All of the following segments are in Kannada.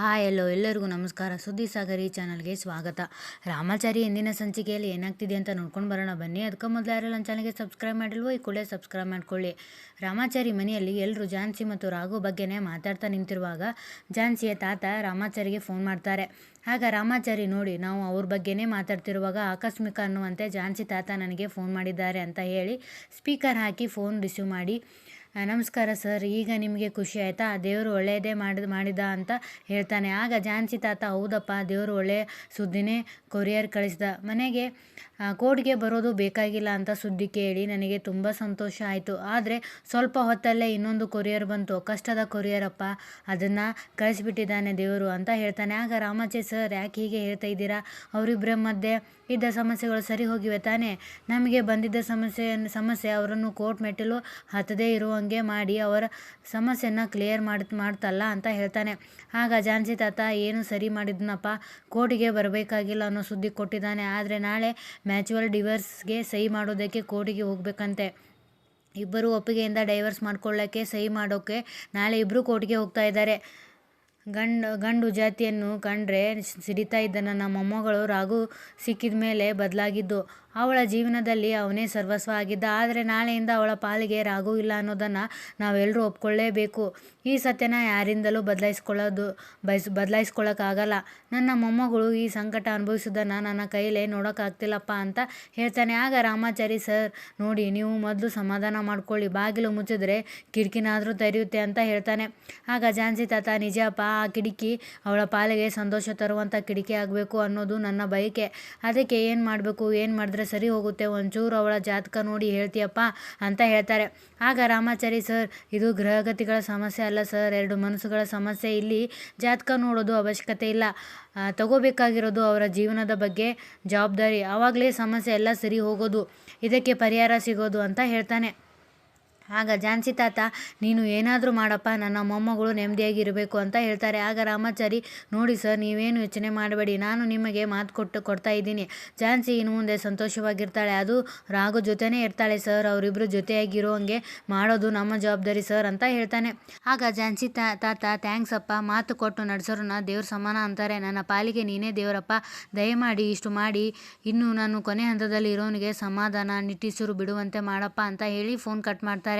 ಹಾಯ್, ಎಲ್ಲೋ ಎಲ್ಲರಿಗೂ ನಮಸ್ಕಾರ. ಸುದ್ದಿ ಸಾಗರಿ ಚಾನಲ್ಗೆ ಸ್ವಾಗತ. ರಾಮಾಚಾರಿ ಎಂದಿನ ಸಂಚಿಕೆಯಲ್ಲಿ ಏನಾಗ್ತಿದೆ ಅಂತ ನೋಡ್ಕೊಂಡು ಬರೋಣ ಬನ್ನಿ. ಅದಕ್ಕೆ ಮೊದಲು ಯಾರು ನನ್ನ ಚಾನಲ್ಗೆ ಸಬ್ಸ್ಕ್ರೈಬ್ ಮಾಡಿಲ್ವೋ, ಈ ಕೂಡಲೇ ಸಬ್ಸ್ಕ್ರೈಬ್ ಮಾಡ್ಕೊಳ್ಳಿ. ರಾಮಾಚಾರಿ ಮನೆಯಲ್ಲಿ ಎಲ್ಲರೂ ಝಾನ್ಸಿ ಮತ್ತು ರಾಘು ಬಗ್ಗೆನೇ ಮಾತಾಡ್ತಾ ನಿಂತಿರುವಾಗ ಝಾನ್ಸಿಯ ತಾತ ರಾಮಾಚಾರಿಗೆ ಫೋನ್ ಮಾಡ್ತಾರೆ. ಆಗ ರಾಮಾಚಾರಿ ನೋಡಿ, ನಾವು ಅವ್ರ ಬಗ್ಗೆನೇ ಮಾತಾಡ್ತಿರುವಾಗ ಆಕಸ್ಮಿಕ ಅನ್ನುವಂತೆ ಝಾನ್ಸಿ ತಾತ ನನಗೆ ಫೋನ್ ಮಾಡಿದ್ದಾರೆ ಅಂತ ಹೇಳಿ ಸ್ಪೀಕರ್ ಹಾಕಿ ಫೋನ್ ರಿಸೀವ್ ಮಾಡಿ ನಮಸ್ಕಾರ ಸರ್. ಈಗ ನಿಮಗೆ ಖುಷಿ ಆಯಿತಾ? ದೇವರು ಒಳ್ಳೆಯದೇ ಮಾಡಿದ ಮಾಡಿದ ಅಂತ ಹೇಳ್ತಾನೆ. ಆಗ ಜಾನ್ಸಿ ತಾತ, ಹೌದಪ್ಪ, ದೇವರು ಒಳ್ಳೆಯ ಸುದ್ದಿನೇ ಕೊರಿಯರ್ ಕಳಿಸಿದ. ಮನೆಗೆ ಕೋರ್ಟ್ಗೆ ಬರೋದು ಬೇಕಾಗಿಲ್ಲ ಅಂತ ಸುದ್ದಿ ಕೇಳಿ ನನಗೆ ತುಂಬ ಸಂತೋಷ ಆಯಿತು. ಆದರೆ ಸ್ವಲ್ಪ ಹೊತ್ತಲ್ಲೇ ಇನ್ನೊಂದು ಕೊರಿಯರ್ ಬಂತು. ಕಷ್ಟದ ಕೊರಿಯರಪ್ಪ, ಅದನ್ನು ಕಳಿಸ್ಬಿಟ್ಟಿದ್ದಾನೆ ದೇವರು ಅಂತ ಹೇಳ್ತಾನೆ. ಆಗ ರಾಮಾಚೆ ಸರ್, ಯಾಕೆ ಹೀಗೆ ಹೇಳ್ತಾ ಇದ್ದೀರಾ? ಅವರಿಬ್ಬರ ಮಧ್ಯೆ ಇದ್ದ ಸಮಸ್ಯೆಗಳು ಸರಿ ಹೋಗಿವೆ ತಾನೇ? ನಮಗೆ ಬಂದಿದ್ದ ಸಮಸ್ಯೆಯನ್ನು ಸಮಸ್ಯೆ ಅವರನ್ನು ಕೋರ್ಟ್ ಮೆಟ್ಟಿಲು ಹತ್ತದೇ ಇರುವಂಗೆ ಮಾಡಿ ಅವರ ಸಮಸ್ಯೆನ ಕ್ಲಿಯರ್ ಮಾಡಿ ಮಾಡ್ತಲ್ಲ ಅಂತ ಹೇಳ್ತಾನೆ. ಆಗ ಝಾನ್ಸಿ ತಾತ ಏನು ಸರಿ ಮಾಡಿದ್ನಪ್ಪ? ಕೋರ್ಟಿಗೆ ಬರಬೇಕಾಗಿಲ್ಲ ಅನ್ನೋ ಸುದ್ದಿ ಕೊಟ್ಟಿದ್ದಾನೆ. ಆದರೆ ನಾಳೆ ಮ್ಯಾಚುವಲ್ ಡಿವರ್ಸ್ಗೆ ಸಹಿ ಮಾಡೋದಕ್ಕೆ ಕೋರ್ಟಿಗೆ ಹೋಗ್ಬೇಕಂತೆ. ಇಬ್ಬರು ಒಪ್ಪಿಗೆಯಿಂದ ಡೈವರ್ಸ್ ಮಾಡ್ಕೊಳ್ಳೋಕ್ಕೆ ಸಹಿ ಮಾಡೋಕ್ಕೆ ನಾಳೆ ಇಬ್ಬರು ಕೋರ್ಟ್ಗೆ ಹೋಗ್ತಾ ಇದ್ದಾರೆ. ಗಂಡು ಗಂಡು ಜಾತಿಯನ್ನು ಕಂಡ್ರೆ ಸಿಡಿತಾ ಇದ್ದ ನನ್ನ ಮೊಮ್ಮಗಳು ರಾಗು ಸಿಕ್ಕಿದ ಮೇಲೆ ಬದಲಾಗಿದ್ದು. ಅವಳ ಜೀವನದಲ್ಲಿ ಅವನೇ ಸರ್ವಸ್ವ ಆಗಿದ್ದ. ಆದರೆ ನಾಳೆಯಿಂದ ಅವಳ ಪಾಲಿಗೆ ರಾಘು ಇಲ್ಲ ಅನ್ನೋದನ್ನು ನಾವೆಲ್ಲರೂ ಒಪ್ಕೊಳ್ಳೇಬೇಕು. ಈ ಸತ್ಯನ ಯಾರಿಂದಲೂ ಬದಲಾಯಿಸ್ಕೊಳ್ಳೋದು, ಬಯಸ್ ಬದಲಾಯಿಸ್ಕೊಳ್ಳೋಕ್ಕಾಗಲ್ಲ ನನ್ನ ಮೊಮ್ಮಗಳು ಈ ಸಂಕಟ ಅನುಭವಿಸೋದನ್ನು ನನ್ನ ಕೈಲೇ ನೋಡೋಕ್ಕಾಗ್ತಿಲ್ಲಪ್ಪ ಅಂತ ಹೇಳ್ತಾನೆ. ಆಗ ರಾಮಾಚಾರಿ, ಸರ್, ನೋಡಿ, ನೀವು ಮೊದಲು ಸಮಾಧಾನ ಮಾಡ್ಕೊಳ್ಳಿ. ಬಾಗಿಲು ಮುಚ್ಚಿದ್ರೆ ಕಿಟಕಿನಾದರೂ ತೆರೆಯುತ್ತೆ ಅಂತ ಹೇಳ್ತಾನೆ. ಆಗ ಜಾನ್ಸಿ ತಾತ ನಿಜಪ್ಪ ಆ ಕಿಟಕಿ ಅವಳ ಪಾಲಿಗೆ ಸಂತೋಷ ತರುವಂಥ ಕಿಟಕಿ ಆಗಬೇಕು ಅನ್ನೋದು ನನ್ನ ಬಯಕೆ. ಅದಕ್ಕೆ ಏನು ಮಾಡಬೇಕು? ಏನು ಮಾಡಿದ್ರೆ ಸರಿ ಹೋಗುತ್ತೆ. ಒಂಚೂರು ಅವಳ ಜಾತಕ ನೋಡಿ ಹೇಳ್ತೀಯಪ್ಪ ಅಂತ ಹೇಳ್ತಾರೆ. ಆಗ ರಾಮಾಚಾರಿ, ಸರ್, ಇದು ಗ್ರಹಗತಿಗಳ ಸಮಸ್ಯೆ ಅಲ್ಲ ಸರ್. ಎರಡು ಮನಸ್ಸುಗಳ ಸಮಸ್ಯೆ. ಇಲ್ಲಿ ಜಾತಕ ನೋಡೋದು ಅವಶ್ಯಕತೆ ಇಲ್ಲ. ತಗೋಬೇಕಾಗಿರೋದು ಅವರ ಜೀವನದ ಬಗ್ಗೆ ಜವಾಬ್ದಾರಿ. ಆವಾಗಲೇ ಸಮಸ್ಯೆ ಎಲ್ಲ ಸರಿ ಹೋಗೋದು. ಇದಕ್ಕೆ ಪರಿಹಾರ ಸಿಗೋದು ಅಂತ ಹೇಳ್ತಾನೆ. ಆಗ ಝಾನ್ಸಿ ತಾತ, ನೀನು ಏನಾದರೂ ಮಾಡಪ್ಪ, ನನ್ನ ಮೊಮ್ಮಗಳು ನೆಮ್ಮದಿಯಾಗಿರಬೇಕು ಅಂತ ಹೇಳ್ತಾರೆ. ಆಗ ರಾಮಾಚಾರಿ, ನೋಡಿ ಸರ್, ನೀವೇನು ಯೋಚನೆ ಮಾಡಬೇಡಿ, ನಾನು ನಿಮಗೆ ಮಾತು ಕೊಟ್ಟು ಕೊಡ್ತಾ ಇದ್ದೀನಿ. ಝಾನ್ಸಿ ಇನ್ನು ಮುಂದೆ ಸಂತೋಷವಾಗಿರ್ತಾಳೆ. ಅದು ರಾಘು ಜೊತೆನೇ ಇರ್ತಾಳೆ ಸರ್ ಅವರಿಬ್ಬರು ಜೊತೆಯಾಗಿರೋಂಗೆ ಮಾಡೋದು ನಮ್ಮ ಜವಾಬ್ದಾರಿ ಸರ್ ಅಂತ ಹೇಳ್ತಾನೆ. ಆಗ ಝಾನ್ಸಿ ತಾ, ತಾತ, ಥ್ಯಾಂಕ್ಸ್ ಅಪ್ಪ, ಮಾತು ಕೊಟ್ಟು ನಡೆಸೋರನ್ನ ದೇವ್ರ ಸಮಾನ ಅಂತಾರೆ. ನನ್ನ ಪಾಲಿಗೆ ನೀನೇ ದೇವರಪ್ಪ, ದಯಮಾಡಿ ಇಷ್ಟು ಮಾಡಿ, ಇನ್ನು ನಾನು ಕೊನೆ ಹಂತದಲ್ಲಿ ಇರೋನಿಗೆ ಸಮಾಧಾನ, ನಿಟ್ಟಿಸಿರು ಬಿಡುವಂತೆ ಮಾಡಪ್ಪ ಅಂತ ಹೇಳಿ ಫೋನ್ ಕಟ್ ಮಾಡ್ತಾರೆ.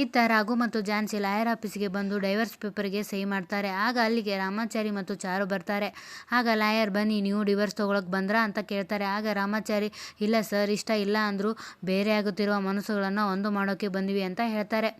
ಇತ್ತ ರಾಘು ಮತ್ತು ಜಾನ್ಸಿ ಲಾಯರ್ ಆಫೀಸ್ಗೆ ಬಂದು ಡೈವರ್ಸ್ ಪೇಪರ್ಗೆ ಸಹಿ ಮಾಡ್ತಾರೆ. ಆಗ ಅಲ್ಲಿಗೆ ರಾಮಾಚಾರಿ ಮತ್ತು ಚಾರು ಬರ್ತಾರೆ. ಆಗ ಲಾಯರ್ ಬನ್ನಿ, ನೀವು ಡಿವರ್ಸ್ ತೊಗೊಳಕ್ಕೆ ಬಂದ್ರಾ ಅಂತ ಕೇಳ್ತಾರೆ. ಆಗ ರಾಮಾಚಾರಿ, ಇಲ್ಲ ಸರ್, ಇಷ್ಟ ಇಲ್ಲ ಅಂದರೂ ಬೇರೆ ಆಗುತ್ತಿರುವ ಮನಸ್ಸುಗಳನ್ನು ಒಂದು ಮಾಡೋಕ್ಕೆ ಬಂದಿವಿ ಅಂತ ಹೇಳ್ತಾರೆ.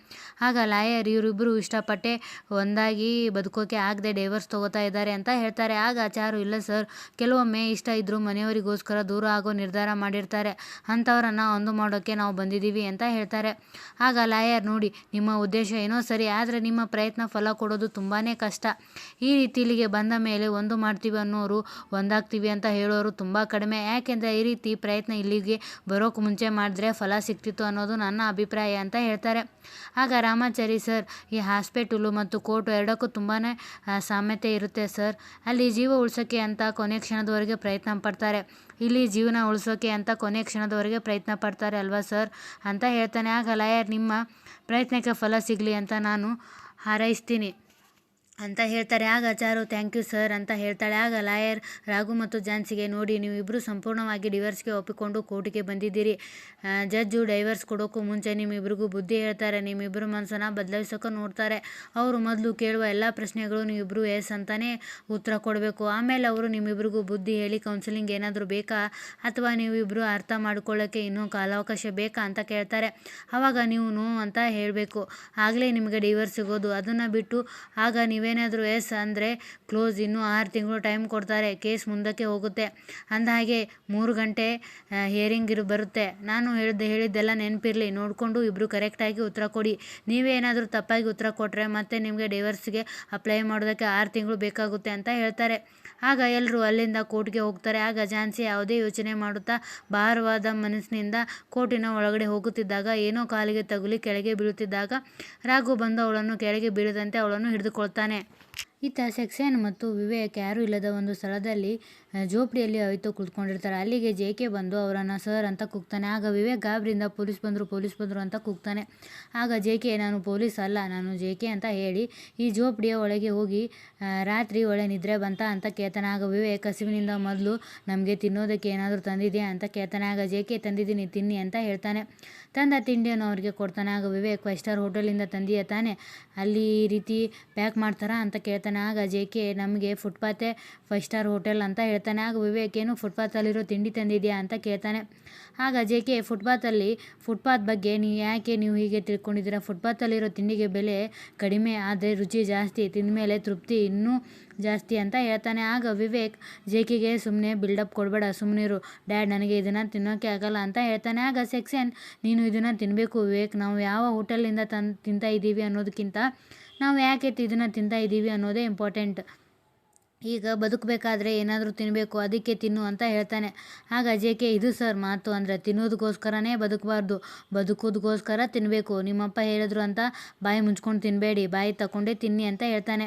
ಆಗ ಲಾಯರ್ ಇವರಿಬ್ಬರು ಇಷ್ಟಪಟ್ಟೆ ಒಂದಾಗಿ ಬದುಕೋಕೆ ಆಗದೆ ಡೈವರ್ಸ್ ತೊಗೋತಾ ಇದ್ದಾರೆ ಅಂತ ಹೇಳ್ತಾರೆ. ಆಗ ಚಾರು, ಇಲ್ಲ ಸರ್, ಕೆಲವೊಮ್ಮೆ ಇಷ್ಟ ಇದ್ದರೂ ಮನೆಯವರಿಗೋಸ್ಕರ ದೂರ ಆಗೋ ನಿರ್ಧಾರ ಮಾಡಿರ್ತಾರೆ. ಅಂಥವ್ರನ್ನ ಒಂದು ಮಾಡೋಕ್ಕೆ ನಾವು ಬಂದಿದ್ದೀವಿ ಅಂತ ಹೇಳ್ತಾರೆ. ಆಗ ಲಾಯರ್ ನೋಡಿ, ನಿಮ್ಮ ಉದ್ದೇಶ ಏನೋ ಸರಿ, ಆದರೆ ನಿಮ್ಮ ಪ್ರಯತ್ನ ಫಲ ಕೊಡೋದು ತುಂಬಾ ಕಷ್ಟ. ಈ ರೀತಿ ಇಲ್ಲಿಗೆ ಬಂದ ಮೇಲೆ ಒಂದು ಮಾಡ್ತೀವಿ ಅನ್ನೋರು ಒಂದಾಗ್ತೀವಿ ಅಂತ ಹೇಳೋರು ತುಂಬ ಕಡಿಮೆ. ಯಾಕೆಂದರೆ ಈ ರೀತಿ ಪ್ರಯತ್ನ ಇಲ್ಲಿಗೆ ಬರೋಕ್ಕೆ ಮುಂಚೆ ಮಾಡಿದ್ರೆ ಫಲ ಸಿಕ್ತಿತ್ತು ಅನ್ನೋದು ನನ್ನ ಅಭಿಪ್ರಾಯ ಅಂತ ಹೇಳ್ತಾರೆ. ಆಗ ರಾಮಾಚಾರಿ ಸರ್, ಈ ಹಾಸ್ಪಿಟಲು ಮತ್ತು ಕೋರ್ಟು ಎರಡಕ್ಕೂ ತುಂಬಾ ಸಾಮ್ಯತೆ ಇರುತ್ತೆ ಸರ್. ಅಲ್ಲಿ ಜೀವ ಉಳಿಸೋಕ್ಕೆ ಅಂತ ಕೊನೆ ಕ್ಷಣದವರೆಗೆ ಪ್ರಯತ್ನ ಪಡ್ತಾರೆ. ಇಲ್ಲಿ ಜೀವನ ಉಳಿಸೋಕೆ ಅಂತ ಕೊನೆ ಕ್ಷಣದವರೆಗೆ ಪ್ರಯತ್ನ ಪಡ್ತಾರೆ ಅಲ್ವಾ ಸರ್? ಅಂತ ಹೇಳ್ತಾನೆ. ಆಗ ಲಾಯರ್, ನಿಮ್ಮ ಪ್ರಯತ್ನಕ್ಕೆ ಫಲ ಸಿಗಲಿ ಅಂತ ನಾನು ಹಾರೈಸ್ತೀನಿ. ಅಂತ ಹೇಳ್ತಾರೆ. ಆಗ ಚಾರು ಥ್ಯಾಂಕ್ ಯು ಸರ್ ಅಂತ ಹೇಳ್ತಾಳೆ. ಆಗ ಲಾಯರ್ ರಾಘು ಮತ್ತು ಜಾನ್ಸಿಗೆ, ನೋಡಿ ನೀವಿಬ್ಬರು ಸಂಪೂರ್ಣವಾಗಿ ಡಿವರ್ಸ್ಗೆ ಒಪ್ಪಿಕೊಂಡು ಕೋರ್ಟಿಗೆ ಬಂದಿದ್ದೀರಿ. ಜಡ್ಜು ಡೈವರ್ಸ್ ಕೊಡೋಕ್ಕೂ ಮುಂಚೆ ನಿಮ್ಮಿಬ್ಬರಿಗೂ ಬುದ್ಧಿ ಹೇಳ್ತಾರೆ. ನಿಮ್ಮಿಬ್ಬರು ಮನಸ್ಸನ್ನು ಬದಲಾಯಿಸೋಕೆ ನೋಡ್ತಾರೆ. ಅವರು ಮೊದಲು ಕೇಳುವ ಎಲ್ಲ ಪ್ರಶ್ನೆಗಳು ನೀವಿಬ್ಬರು ಎಸ್ ಅಂತಲೇ ಉತ್ತರ ಕೊಡಬೇಕು. ಆಮೇಲೆ ಅವರು ನಿಮ್ಮಿಬ್ಬರಿಗೂ ಬುದ್ಧಿ ಹೇಳಿ ಕೌನ್ಸಿಲಿಂಗ್ ಏನಾದರೂ ಬೇಕಾ? ಅಥವಾ ನೀವಿಬ್ಬರು ಅರ್ಥ ಮಾಡ್ಕೊಳ್ಳೋಕ್ಕೆ ಇನ್ನೂ ಕಾಲಾವಕಾಶ ಬೇಕಾ? ಅಂತ ಕೇಳ್ತಾರೆ. ಆವಾಗ ನೀವು ನೋ ಅಂತ ಹೇಳಬೇಕು. ಆಗಲೇ ನಿಮಗೆ ಡಿವರ್ಸ್ ಸಿಗೋದು. ಅದನ್ನು ಬಿಟ್ಟು ಆಗ ನೀವೇನಾದರೂ ಎಸ್ ಅಂದರೆ ಕ್ಲೋಸ್ ಇನ್ನೂ ಆರು ತಿಂಗಳು ಟೈಮ್ ಕೊಡ್ತಾರೆ ಕೇಸ್ ಮುಂದಕ್ಕೆ ಹೋಗುತ್ತೆ. ಅಂದಹಾಗೆ ಮೂರು ಗಂಟೆ ಹಿಯರಿಂಗ್ ಇರು, ಬರುತ್ತೆ. ನಾನು ಹೇಳಿದ್ದೆ ಹೇಳಿದ್ದೆಲ್ಲ ನೆನಪಿರಲಿ. ನೋಡಿಕೊಂಡು ಇಬ್ಬರು ಕರೆಕ್ಟಾಗಿ ಉತ್ತರ ಕೊಡಿ. ನೀವೇ ಏನಾದರೂ ತಪ್ಪಾಗಿ ಉತ್ತರ ಕೊಟ್ಟರೆ ಮತ್ತೆ ನಿಮಗೆ ಡೈವರ್ಸ್ಗೆ ಅಪ್ಲೈ ಮಾಡೋದಕ್ಕೆ ಆರು ತಿಂಗಳು ಬೇಕಾಗುತ್ತೆ ಅಂತ ಹೇಳ್ತಾರೆ. ಆಗ ಎಲ್ಲರೂ ಅಲ್ಲಿಂದ ಕೋರ್ಟ್ಗೆ ಹೋಗ್ತಾರೆ. ಆಗ ಝಾನ್ಸಿ ಯಾವುದೇ ಯೋಚನೆ ಮಾಡುತ್ತಾ ಭಾರವಾದ ಮನಸ್ಸಿನಿಂದ ಕೋರ್ಟಿನ ಒಳಗಡೆ ಹೋಗುತ್ತಿದ್ದಾಗ, ಏನೋ ಕಾಲಿಗೆ ತಗುಲಿ ಕೆಳಗೆ ಬೀಳುತ್ತಿದ್ದಾಗ, ರಾಘು ಬಂದು ಅವಳನ್ನು ಕೆಳಗೆ ಬೀಳದಂತೆ ಅವಳನ್ನು ಹಿಡಿದುಕೊಳ್ತಾನೆ. ね。ಇತ್ತ ಸೆಕ್ಸೇನ್ ಮತ್ತು ವಿವೇಕ್ ಯಾರೂ ಇಲ್ಲದ ಒಂದು ಸ್ಥಳದಲ್ಲಿ ಜೋಪಡಿಯಲ್ಲಿ ಅವಿತು ಕುಳಿತುಕೊಂಡಿರ್ತಾರೆ ಅಲ್ಲಿಗೆ ಜೆ ಕೆ ಬಂದು, ಅವರನ್ನು ಸರ್ ಅಂತ ಕೂಗ್ತಾನೆ. ಆಗ ವಿವೇಕ್ ಗಾಬರಿಯಿಂದ ಪೊಲೀಸ್ ಬಂದರು ಪೊಲೀಸ್ ಬಂದರು ಅಂತ ಕೂಗ್ತಾನೆ. ಆಗ ಜೆ ಕೆ, ನಾನು ಪೊಲೀಸ್ ಅಲ್ಲ, ನಾನು ಜೆ ಕೆ ಅಂತ ಹೇಳಿ, ಈ ಜೋಪಡಿಯ ಒಳಗೆ ಹೋಗಿ ರಾತ್ರಿ ಒಳ್ಳೆ ನಿದ್ರೆ ಬಂತ ಅಂತ ಕೇತನ ಆಗ ವಿವೇಕ್ ಹಸಿವಿನಿಂದ ಮೊದಲು, ನಮಗೆ ತಿನ್ನೋದಕ್ಕೆ ಏನಾದರೂ ತಂದಿದೆಯಾ ಅಂತ ಕೇಳ್ತಾನೆ. ಆಗ ಜೆ ಕೆ, ತಂದಿದ್ದೀನಿ, ತಿನ್ನಿ ಅಂತ ಹೇಳ್ತಾನೆ. ತಂದ ತಿಂಡಿಯನ್ನು ಅವರಿಗೆ ಕೊಡ್ತಾನೆ. ಆಗ ವಿವೇಕ್ ಫೈವ್ ಸ್ಟಾರ್ ಹೋಟೆಲಿಂದ ತಂದಿಯ ತಾನೆ. ಅಲ್ಲಿ ಈ ರೀತಿ ಪ್ಯಾಕ್ ಮಾಡ್ತಾರಾ ಅಂತ ಕೇಳ್ತಾನೆ, ಆಗ ಜೆ ಕೆ ನಮಗೆ ಫುಟ್ಪಾತೆ ಫೈವ್ ಸ್ಟಾರ್ ಹೋಟೆಲ್ ಅಂತ ಹೇಳ್ತಾನೆ, ಆಗ ವಿವೇಕ್, ಏನು ಫುಟ್ಪಾತಲ್ಲಿರೋ ತಿಂಡಿ ತಂದಿದೆಯಾ ಅಂತ ಕೇಳ್ತಾನೆ. ಆಗ ಜೆ ಕೆ ಫುಟ್ಪಾತಲ್ಲಿ ಫುಟ್ಪಾತ್ ಬಗ್ಗೆ ನೀವು ಯಾಕೆ ನೀವು ಹೀಗೆ ತಿಳ್ಕೊಂಡಿದ್ದೀರಾ? ಫುಟ್ಪಾತಲ್ಲಿರೋ ತಿಂಡಿಗೆ ಬೆಲೆ ಕಡಿಮೆ, ಆದರೆ ರುಚಿ ಜಾಸ್ತಿ ತಿಂದಮೇಲೆ ತೃಪ್ತಿ ಇನ್ನೂ ಜಾಸ್ತಿ ಅಂತ ಹೇಳ್ತಾನೆ. ಆಗ ವಿವೇಕ್ ಜೆ ಕೆಗೆ ಸುಮ್ಮನೆ ಬಿಲ್ಡಪ್ ಕೊಡಬೇಡ ಸುಮ್ಮನಿರು ಡ್ಯಾಡ್ ನನಗೆ ಇದನ್ನು ತಿನ್ನೋಕ್ಕೆ ಆಗಲ್ಲ ಅಂತ ಹೇಳ್ತಾನೆ. ಆಗ ಸೆಕ್ಷನ್ ನೀನು ಇದನ್ನು ತಿನ್ನಬೇಕು ವಿವೇಕ್, ನಾವು ಯಾವ ಹೋಟೆಲಿಂದ ತನ್ ತಿಂತಾ ಇದ್ದೀವಿ ಅನ್ನೋದಕ್ಕಿಂತ ನಾವು ಯಾಕೆ ಇದನ್ನು ತಿಂತಾ ಇದ್ದೀವಿ ಅನ್ನೋದೇ ಇಂಪಾರ್ಟೆಂಟ್ ಈಗ ಬದುಕಬೇಕಾದ್ರೆ ಏನಾದರೂ ತಿನ್ನಬೇಕು ಅದಕ್ಕೆ ತಿನ್ನು ಅಂತ ಹೇಳ್ತಾನೆ. ಆಗ ಕೆ, ಇದು ಸರ್ ಮಾತು ಅಂದರೆ ತಿನ್ನೋದಕ್ಕೋಸ್ಕರನೇ ಬದುಕಬಾರ್ದು. ಬದುಕೋದಕ್ಕೋಸ್ಕರ ತಿನ್ನಬೇಕು ನಿಮ್ಮಪ್ಪ ಹೇಳಿದ್ರು ಅಂತ ಬಾಯಿ ಮುಂಚ್ಕೊಂಡು ತಿನ್ನಬೇಡಿ ಬಾಯಿ ತಗೊಂಡೇ ತಿನ್ನಿ ಅಂತ ಹೇಳ್ತಾನೆ.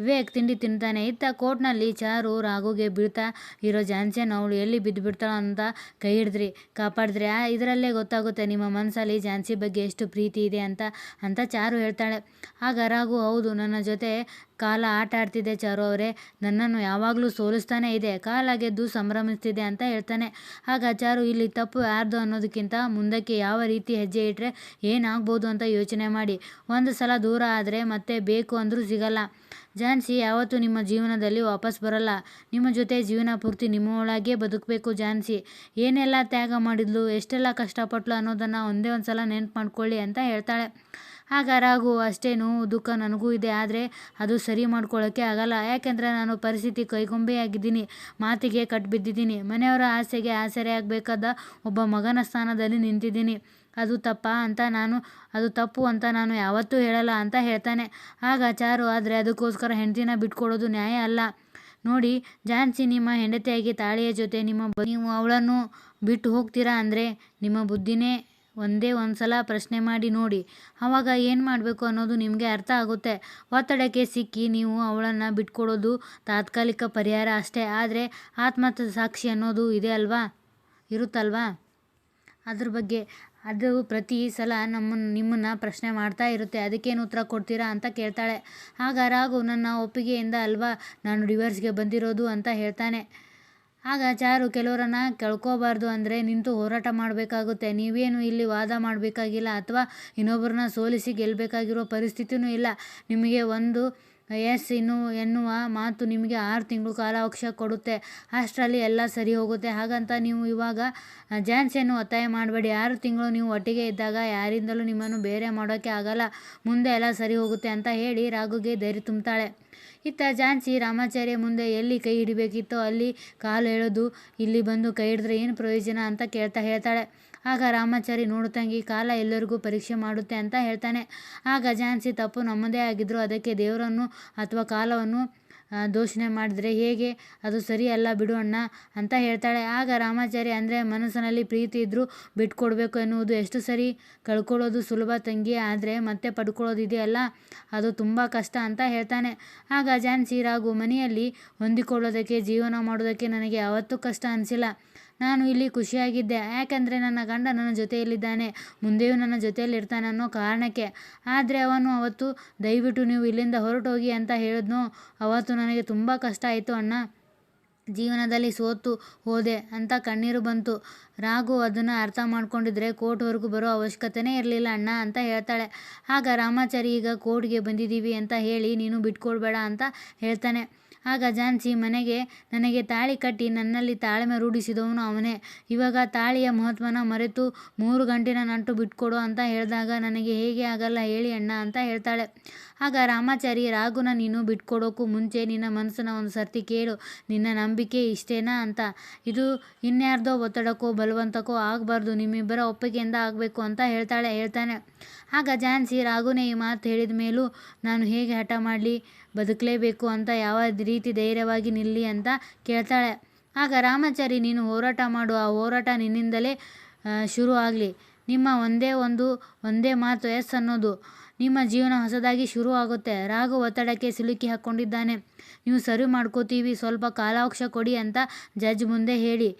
ವಿವೇಕ್ ತಿಂಡಿ ತಿಂತಾನೆ. ಇತ್ತ ಕೋರ್ಟ್ನಲ್ಲಿ ಚಾರು ರಾಘುಗೆ ಬೀಳ್ತಾ ಇರೋ ಜಾನ್ಸನ್ ಅವಳು ಎಲ್ಲಿ ಬಿದ್ದು ಬಿಡ್ತಾಳೆ ಅಂತ ಕೈ ಹಿಡಿದ್ರಿ, ಕಾಪಾಡಿದ್ರಿ. ಆ, ಇದರಲ್ಲೇ ಗೊತ್ತಾಗುತ್ತೆ ನಿಮ್ಮ ಮನಸ್ಸಲ್ಲಿ ಝಾನ್ಸಿ ಬಗ್ಗೆ ಎಷ್ಟು ಪ್ರೀತಿ ಇದೆ ಅಂತ ಅಂತ ಚಾರು ಹೇಳ್ತಾಳೆ. ಆಗ ರಾಘು ಹೌದು, ನನ್ನ ಜೊತೆ ಕಾಲ ಆಟ ಆಡ್ತಿದೆ ಚಾರು ಅವರೇ, ನನ್ನನ್ನು ಯಾವಾಗಲೂ ಸೋಲಿಸ್ತಾನೆ ಇದೆ, ಕಾಲ ಗೆದ್ದು ಸಂಭ್ರಮಿಸ್ತಿದೆ ಅಂತ ಹೇಳ್ತಾನೆ. ಆಗ ಚಾರು, ಇಲ್ಲಿ ತಪ್ಪು ಯಾರ್ದು ಅನ್ನೋದಕ್ಕಿಂತ ಮುಂದಕ್ಕೆ ಯಾವ ರೀತಿ ಹೆಜ್ಜೆ ಇಟ್ಟರೆ ಏನಾಗ್ಬೋದು ಅಂತ ಯೋಚನೆ ಮಾಡಿ. ಒಂದು ಸಲ ದೂರ ಆದರೆ ಮತ್ತೆ ಬೇಕು ಅಂದರೂ ಸಿಗಲ್ಲ. ಝಾನ್ಸಿ ಯಾವತ್ತೂ ನಿಮ್ಮ ಜೀವನದಲ್ಲಿ ವಾಪಸ್ ಬರಲ್ಲ. ನಿಮ್ಮ ಜೊತೆ ಜೀವನ ಪೂರ್ತಿ ನಿಮ್ಮೊಳಗೆ ಬದುಕಬೇಕು ಝಾನ್ಸಿ ಏನೆಲ್ಲ ತ್ಯಾಗ ಮಾಡಿದ್ಲು, ಎಷ್ಟೆಲ್ಲ ಕಷ್ಟಪಟ್ಲು ಅನ್ನೋದನ್ನು ಒಂದೇ ಒಂದು ಸಲ ನೆನ್ಪು ಮಾಡ್ಕೊಳ್ಳಿ ಅಂತ ಹೇಳ್ತಾಳೆ. ಆಗ ರಾಘು, ಅಷ್ಟೇ ನೋವು, ದುಃಖ ನನಗೂ ಇದೆ, ಆದರೆ ಅದು ಸರಿ ಮಾಡ್ಕೊಳ್ಳೋಕ್ಕೆ ಆಗಲ್ಲ. ಯಾಕೆಂದರೆ ನಾನು ಪರಿಸ್ಥಿತಿ ಕೈಗೊಂಬೆಯಾಗಿದ್ದೀನಿ, ಮಾತಿಗೆ ಕಟ್ಬಿದ್ದಿದ್ದೀನಿ. ಮನೆಯವರ ಆಸೆಗೆ ಆಸರೆ ಆಗಬೇಕಾದ ಒಬ್ಬ ಮಗನ ಸ್ಥಾನದಲ್ಲಿ ನಿಂತಿದ್ದೀನಿ. ಅದು ತಪ್ಪಾ ಅಂತ ನಾನು, ಅದು ತಪ್ಪು ಅಂತ ನಾನು ಯಾವತ್ತೂ ಹೇಳಲ್ಲ ಅಂತ ಹೇಳ್ತಾನೆ. ಆಗ ಚಾರು ಆದರೆ ಅದಕ್ಕೋಸ್ಕರ ಹೆಂಡತಿನ ಬಿಟ್ಕೊಡೋದು ನ್ಯಾಯ ಅಲ್ಲ. ನೋಡಿ ಝಾನ್ಸಿ ನಿಮ್ಮ ಹೆಂಡತಿಯಾಗಿ ತಾಳಿಯ ಜೊತೆ ನಿಮ್ಮ ನೀವು ಅವಳನ್ನು ಬಿಟ್ಟು ಹೋಗ್ತೀರಾ ಅಂದರೆ ನಿಮ್ಮ ಬುದ್ಧಿನೇ ಒಂದೇ ಒಂದು ಸಲ ಪ್ರಶ್ನೆ ಮಾಡಿ ನೋಡಿ. ಆವಾಗ ಏನು ಮಾಡಬೇಕು ಅನ್ನೋದು ನಿಮಗೆ ಅರ್ಥ ಆಗುತ್ತೆ. ಒತ್ತಡಕ್ಕೆ ಸಿಕ್ಕಿ ನೀವು ಅವಳನ್ನು ಬಿಟ್ಕೊಡೋದು ತಾತ್ಕಾಲಿಕ ಪರಿಹಾರ ಅಷ್ಟೇ. ಆದರೆ ಆತ್ಮಹತ್ಯೆ ಸಾಕ್ಷಿ ಅನ್ನೋದು ಇದೆ ಅಲ್ವಾ? ಇರುತ್ತಲ್ವಾ? ಅದ್ರ ಬಗ್ಗೆ ಅದು ಪ್ರತಿ ಸಲ ನಮ್ಮನ್ನು ನಿಮ್ಮನ್ನು ಪ್ರಶ್ನೆ ಮಾಡ್ತಾ ಇರುತ್ತೆ, ಅದಕ್ಕೇನು ಉತ್ತರ ಕೊಡ್ತೀರಾ ಅಂತ ಕೇಳ್ತಾಳೆ. ಆಗ ರಾಘು ನನ್ನ ಒಪ್ಪಿಗೆಯಿಂದ ಅಲ್ವಾ, ನಾನು ಡಿವರ್ಸ್ಗೆ ಬಂದಿರೋದು ಅಂತ ಹೇಳ್ತಾನೆ. ಆಗ ಚಾರು ಕೆಲವರನ್ನು ಕಳ್ಕೋಬಾರ್ದು ಅಂದರೆ ನಿಂತು ಹೋರಾಟ ಮಾಡಬೇಕಾಗುತ್ತೆ. ನೀವೇನು ಇಲ್ಲಿ ವಾದ ಮಾಡಬೇಕಾಗಿಲ್ಲ, ಅಥವಾ ಇನ್ನೊಬ್ಬರನ್ನ ಸೋಲಿಸಿ ಗೆಲ್ಲಬೇಕಾಗಿರೋ ಪರಿಸ್ಥಿತಿನೂ ಇಲ್ಲ. ನಿಮಗೆ ಒಂದು ಎಸ್ ಇನ್ನು ಎನ್ನುವ ಮಾತು ನಿಮಗೆ ಆರು ತಿಂಗಳು ಕಾಲಾವಕಾಶ ಕೊಡುತ್ತೆ. ಅಷ್ಟರಲ್ಲಿ ಎಲ್ಲ ಸರಿ ಹೋಗುತ್ತೆ. ಹಾಗಂತ ನೀವು ಇವಾಗ ಝಾನ್ಸಿಯನ್ನು ಒತ್ತಾಯ ಮಾಡಬೇಡಿ. ಆರು ತಿಂಗಳು ನೀವು ಒಟ್ಟಿಗೆ ಇದ್ದಾಗ ಯಾರಿಂದಲೂ ನಿಮ್ಮನ್ನು ಬೇರೆ ಮಾಡೋಕ್ಕೆ ಆಗಲ್ಲ. ಮುಂದೆ ಎಲ್ಲ ಸರಿ ಹೋಗುತ್ತೆ ಅಂತ ಹೇಳಿ ರಾಘುಗೆ ಧೈರ್ಯ ತುಂಬುತ್ತಾಳೆ ಇತ್ತ ಝಾನ್ಸಿ ರಾಮಾಚಾರ್ಯ ಮುಂದೆ ಎಲ್ಲಿ ಕೈ ಹಿಡಿಬೇಕಿತ್ತೋ ಅಲ್ಲಿ ಕಾಲು ಎಳೆದು ಇಲ್ಲಿ ಬಂದು ಕೈ ಹಿಡಿದ್ರೆ ಏನು ಪ್ರಯೋಜನ ಅಂತ ಕೇಳ್ತಾ ಹೇಳ್ತಾಳೆ. ಆಗ ರಾಮಾಚಾರಿ ನೋಡ್ತಂಗಿ ಕಾಲ ಎಲ್ಲರಿಗೂ ಪರೀಕ್ಷೆ ಮಾಡುತ್ತೆ ಅಂತ ಹೇಳ್ತಾನೆ. ಆಗ ಗಜಾನ್ಸಿ ತಪ್ಪು ನಮ್ಮದೇ ಆಗಿದ್ರು, ಅದಕ್ಕೆ ದೇವರನ್ನು ಅಥವಾ ಕಾಲವನ್ನು ದೋಷಣೆ ಮಾಡಿದ್ರೆ ಹೇಗೆ? ಅದು ಸರಿಯಲ್ಲ ಬಿಡು ಅಣ್ಣ ಅಂತ ಹೇಳ್ತಾಳೆ. ಆಗ ರಾಮಾಚಾರಿ ಅಂದರೆ ಮನಸ್ಸಿನಲ್ಲಿ ಪ್ರೀತಿ ಇದ್ದರೂ ಬಿಟ್ಕೊಡ್ಬೇಕು ಎನ್ನುವುದು ಎಷ್ಟು ಸರಿ? ಕಳ್ಕೊಳ್ಳೋದು ಸುಲಭ ತಂಗಿ, ಆದರೆ ಮತ್ತೆ ಪಡ್ಕೊಳ್ಳೋದಿದೆಯಲ್ಲ ಅದು ತುಂಬ ಕಷ್ಟ ಅಂತ ಹೇಳ್ತಾನೆ. ಆಗ ಝಾನ್ಸಿ ರಾಗು, ಮನೆಯಲ್ಲಿ ಹೊಂದಿಕೊಳ್ಳೋದಕ್ಕೆ, ಜೀವನ ಮಾಡೋದಕ್ಕೆ ನನಗೆ ಯಾವತ್ತೂ ಕಷ್ಟ ಅನಿಸಿಲ್ಲ. ನಾನು ಇಲ್ಲಿ ಖುಷಿಯಾಗಿದ್ದೆ. ಯಾಕೆಂದರೆ ನನ್ನ ಗಂಡ ನನ್ನ ಜೊತೆಯಲ್ಲಿದ್ದಾನೆ. ಮುಂದೆಯೂ ನನ್ನ ಜೊತೆಯಲ್ಲಿರ್ತಾನೆ ಅನ್ನೋ ಕಾರಣಕ್ಕೆ. ಆದರೆ ಅವನು ಅವತ್ತು, ದಯವಿಟ್ಟು ನೀವು ಇಲ್ಲಿಂದ ಹೊರಟೋಗಿ ಅಂತ ಹೇಳಿದ್ನು. ಅವತ್ತು ನನಗೆ ತುಂಬ ಕಷ್ಟ ಆಯಿತು ಅಣ್ಣ. ಜೀವನದಲ್ಲಿ ಸೋತು ಹೋದೆ ಅಂತ ಕಣ್ಣೀರು ಬಂತು. ರಾಘು ಅದನ್ನು ಅರ್ಥ ಮಾಡ್ಕೊಂಡಿದ್ರೆ ಕೋರ್ಟ್ವರೆಗೂ ಬರೋ ಅವಶ್ಯಕತೆನೇ ಇರಲಿಲ್ಲ ಅಣ್ಣ ಅಂತ ಹೇಳ್ತಾಳೆ. ಆಗ ರಾಮಾಚಾರಿ, ಈಗ ಕೋರ್ಟ್ಗೆ ಬಂದಿದ್ದೀವಿ ಅಂತ ಹೇಳಿ ನೀನು ಬಿಟ್ಕೊಡ್ಬೇಡ ಅಂತ ಹೇಳ್ತಾನೆ. ಆಗ ಜಾನ್ಸಿ, ಮನೆಗೆ, ನನಗೆ ತಾಳಿ ಕಟ್ಟಿ ನನ್ನಲ್ಲಿ ತಾಳ್ಮೆ ರೂಢಿಸಿದವನು ಅವನೇ. ಇವಾಗ ತಾಳಿಯ ಮಹತ್ವನ ಮರೆತು ಮೂರು ಗಂಟಿನ ನಂಟು ಬಿಟ್ಕೊಡು ಅಂತ ಹೇಳಿದಾಗ, ನನಗೆ ಹೇಗೆ ಆಗಲ್ಲ ಹೇಳಿ ಅಣ್ಣ ಅಂತ ಹೇಳ್ತಾಳೆ. ಆಗ ರಾಮಾಚಾರಿ, ರಾಘುನ ನೀನು ಬಿಟ್ಕೊಡೋಕ್ಕೂ ಮುಂಚೆ ನಿನ್ನ ಮನಸ್ಸನ್ನ ಒಂದು ಸರ್ತಿ ಕೇಳು, ನಿನ್ನ ನಂಬಿಕೆ ಇಷ್ಟೇನಾ ಅಂತ. ಇದು ಇನ್ಯಾರ್ದೋ ಒತ್ತಡಕ್ಕೋ ಬಲವಂತಕ್ಕೋ ಆಗಬಾರ್ದು, ನಿಮ್ಮಿಬ್ಬರ ಒಪ್ಪಿಗೆಯಿಂದ ಆಗಬೇಕು ಅಂತ ಹೇಳ್ತಾಳೆ, ಹೇಳ್ತಾನೆ. ಆಗ ಝಾನ್ಸಿ ರಾಘುನೇ ಈ ಮಾತು ಹೇಳಿದ ಮೇಲೂ, ನಾನು ಹೇಗೆ ಹಠ ಮಾಡಲಿ, ಬದುಕಲೇಬೇಕು ಅಂತ ಯಾವ ರೀತಿ ಧೈರ್ಯವಾಗಿ ನಿಲ್ಲಿ ಅಂತ ಕೇಳ್ತಾಳೆ. ಆಗ ರಾಮಾಚಾರಿ, ನೀನು ಹೋರಾಟ ಮಾಡು, ಆ ಹೋರಾಟ ನಿನ್ನಿಂದಲೇ ಶುರು ಆಗಲಿ ನಿಮ್ಮ ಒಂದೇ ಒಂದು, ಒಂದೇ ಮಾತು, ಎಸ್ ಅನ್ನೋದು. ನಿಮ್ಮ ಜೀವನ ಹೊಸದಾಗಿ ಶುರು ಆಗುತ್ತೆ ರಾಘು ಒತ್ತಡಕ್ಕೆ ಸಿಲುಕಿ ಹಾಕ್ಕೊಂಡಿದ್ದಾನೆ ನೀವು ಸರಿ ಮಾಡ್ಕೋತೀವಿ, ಸ್ವಲ್ಪ ಕಾಲಾವಕಾಶ ಕೊಡಿ ಅಂತ ಜಡ್ಜ್ ಮುಂದೆ ಹೇಳಿ.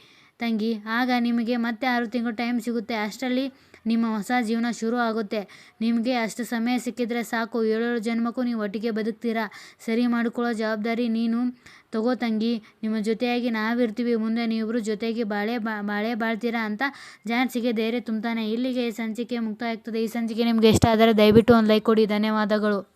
ತಂಗಿ, ಆಗ ನಿಮಗೆ ಮತ್ತೆ ಆರು ತಿಂಗಳು ಟೈಮ್ ಸಿಗುತ್ತೆ. ಅಷ್ಟರಲ್ಲಿ ನಿಮ್ಮ ಹೊಸ ಜೀವನ ಶುರು ಆಗುತ್ತೆ. ನಿಮಗೆ ಅಷ್ಟು ಸಮಯ ಸಿಕ್ಕಿದ್ರೆ ಸಾಕು. ಏಳೇಳು ಜನ್ಮಕ್ಕೂ ನೀವು ಒಟ್ಟಿಗೆ ಬದುಕ್ತೀರಾ? ಸರಿ ಮಾಡಿಕೊಳ್ಳೋ ಜವಾಬ್ದಾರಿ ನೀನು ತಗೋ ತಂಗಿ. ನಿಮ್ಮ ಜೊತೆಯಾಗಿ ನಾವಿರ್ತೀವಿ. ಮುಂದೆ ನೀವಿಬ್ಬರು ಜೊತೆಗೆ ಬಾಳೆ ಬಾಳೆ ಬಾಳ್ತೀರಾ ಅಂತ ಜಾನ್ಸಿಗೆ ಧೈರ್ಯ ತುಂಬ್ತಾನೆ. ಇಲ್ಲಿಗೆ ಈ ಸಂಚಿಕೆ ಮುಕ್ತಾಯ ಆಗ್ತದೆ ಈ ಸಂಚಿಕೆ ನಿಮಗೆ ಇಷ್ಟ ಆದರೆ ದಯವಿಟ್ಟು ಒಂದು ಲೈಕ್ ಕೊಡಿ. ಧನ್ಯವಾದಗಳು.